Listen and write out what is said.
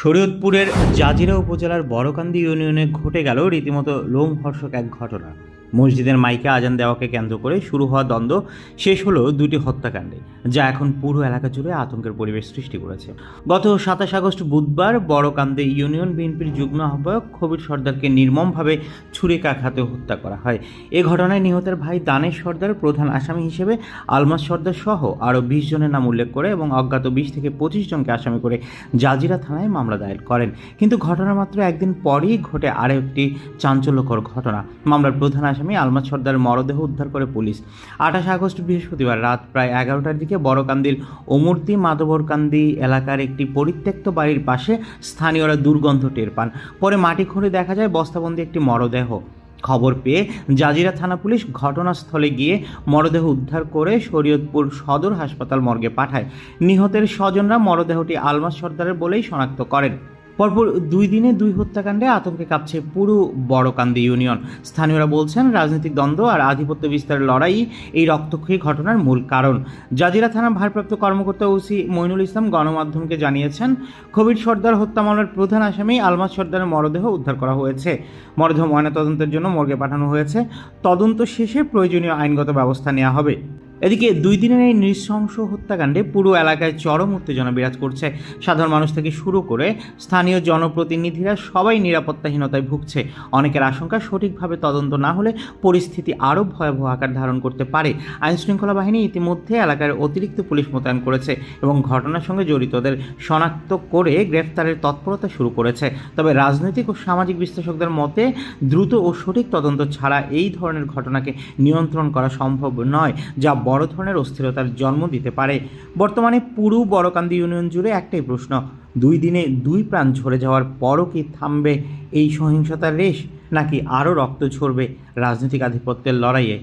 শরীয়তপুরের জাজিরা উপজেলার বড়কান্দি ইউনিয়নে ঘটে গেল রীতিমতো লোমহর্ষক এক ঘটনা। মসজিদের মাইকে আজান দেওয়াকে কেন্দ্র করে শুরু হওয়া দ্বন্দ্ব শেষ হলো দুটি হত্যাকাণ্ডে, যা এখন পুরো এলাকা জুড়ে আতঙ্কের পরিবেশ সৃষ্টি করেছে। গত সাতাশ আগস্ট বুধবার বড়কান্দে ইউনিয়ন বিএনপির যুগ্ম আহ্বায়ক কবির সর্দারকে নির্মমভাবে ছুরিকাঘাতে হত্যা করা হয়। এ ঘটনায় নিহতের ভাই দানেশ সর্দার, প্রধান আসামি হিসেবে আলমাস সর্দার সহ আরও বিশ জনের নাম উল্লেখ করে এবং অজ্ঞাত বিশ থেকে পঁচিশ জনকে আসামি করে জাজিরা থানায় মামলা দায়ের করেন। কিন্তু ঘটনার মাত্র একদিন পরই ঘটে আরও একটি চাঞ্চল্যকর ঘটনা। মামলার প্রধান আসামি আলমাস সর্দারের মরদেহ উদ্ধার করে পুলিশ। আঠাশ আগস্ট বৃহস্পতিবার রাত প্রায় এগারোটার দিকে বড়কান্দির অমূর্তি মাধবরকান্দি এলাকার একটি পরিত্যক্ত বাড়ির পাশে স্থানীয়রা দুর্গন্ধ টের পান। পরে মাটি খুঁড়ে দেখা যায় বস্তাবন্দি একটি মরদেহ। খবর পেয়ে জাজিরা থানা পুলিশ ঘটনাস্থলে গিয়ে মরদেহ উদ্ধার করে শরীয়তপুর সদর হাসপাতাল মর্গে পাঠায়। নিহতের স্বজনরা মরদেহটি আলমাস সর্দারের বলেই শনাক্ত করেন। পরপর দুই দিনে দুই হত্যাকাণ্ডে আতঙ্কে কাঁপছে পুরো বড়কান্দি ইউনিয়ন। স্থানীয়রা বলছেন, রাজনৈতিক দ্বন্দ্ব আর আধিপত্য বিস্তারের লড়াই এই রক্তক্ষয়ী ঘটনার মূল কারণ। জাজিরা থানার ভারপ্রাপ্ত কর্মকর্তা ওসি মইনুল ইসলাম গণমাধ্যমকে জানিয়েছেন কবির সর্দার হত্যা মামলার প্রধান আসামি আলমাস সর্দারের মরদেহ উদ্ধার করা হয়েছে। মরদেহ ময়নাতদন্তের জন্য মর্গে পাঠানো হয়েছে। তদন্ত শেষে প্রয়োজনীয় আইনগত ব্যবস্থা নেওয়া হবে। এদিকে দুই দিনের এই নৃশংস হত্যাকাণ্ডে পুরো এলাকায় চরম উত্তেজনা বিরাজ করছে। সাধারণ মানুষ থেকে শুরু করে স্থানীয় জনপ্রতিনিধিরা সবাই নিরাপত্তাহীনতায় ভুগছে। অনেকের আশঙ্কা সঠিকভাবে তদন্ত না হলে পরিস্থিতি আরও ভয়াবহ আকার ধারণ করতে পারে। আইনশৃঙ্খলা বাহিনী ইতিমধ্যে এলাকার অতিরিক্ত পুলিশ মোতায়েন করেছে এবং ঘটনার সঙ্গে জড়িতদের শনাক্ত করে গ্রেফতারের তৎপরতা শুরু করেছে। তবে রাজনৈতিক ও সামাজিক বিশ্লেষকদের মতে, দ্রুত ও সঠিক তদন্ত ছাড়া এই ধরনের ঘটনাকে নিয়ন্ত্রণ করা সম্ভব নয়, যা বড় ধরনের অস্থিরতার জন্ম দিতে পারে। বর্তমানে পুরো বড়কান্দি ইউনিয়ন জুড়ে একটাই প্রশ্ন, দুই দিনে দুই প্রাণ ঝরে যাওয়ার পরও কি থামবে এই সহিংসতার রেশ, নাকি আরও রক্ত ঝরবে রাজনৈতিক আধিপত্যের লড়াইয়ে?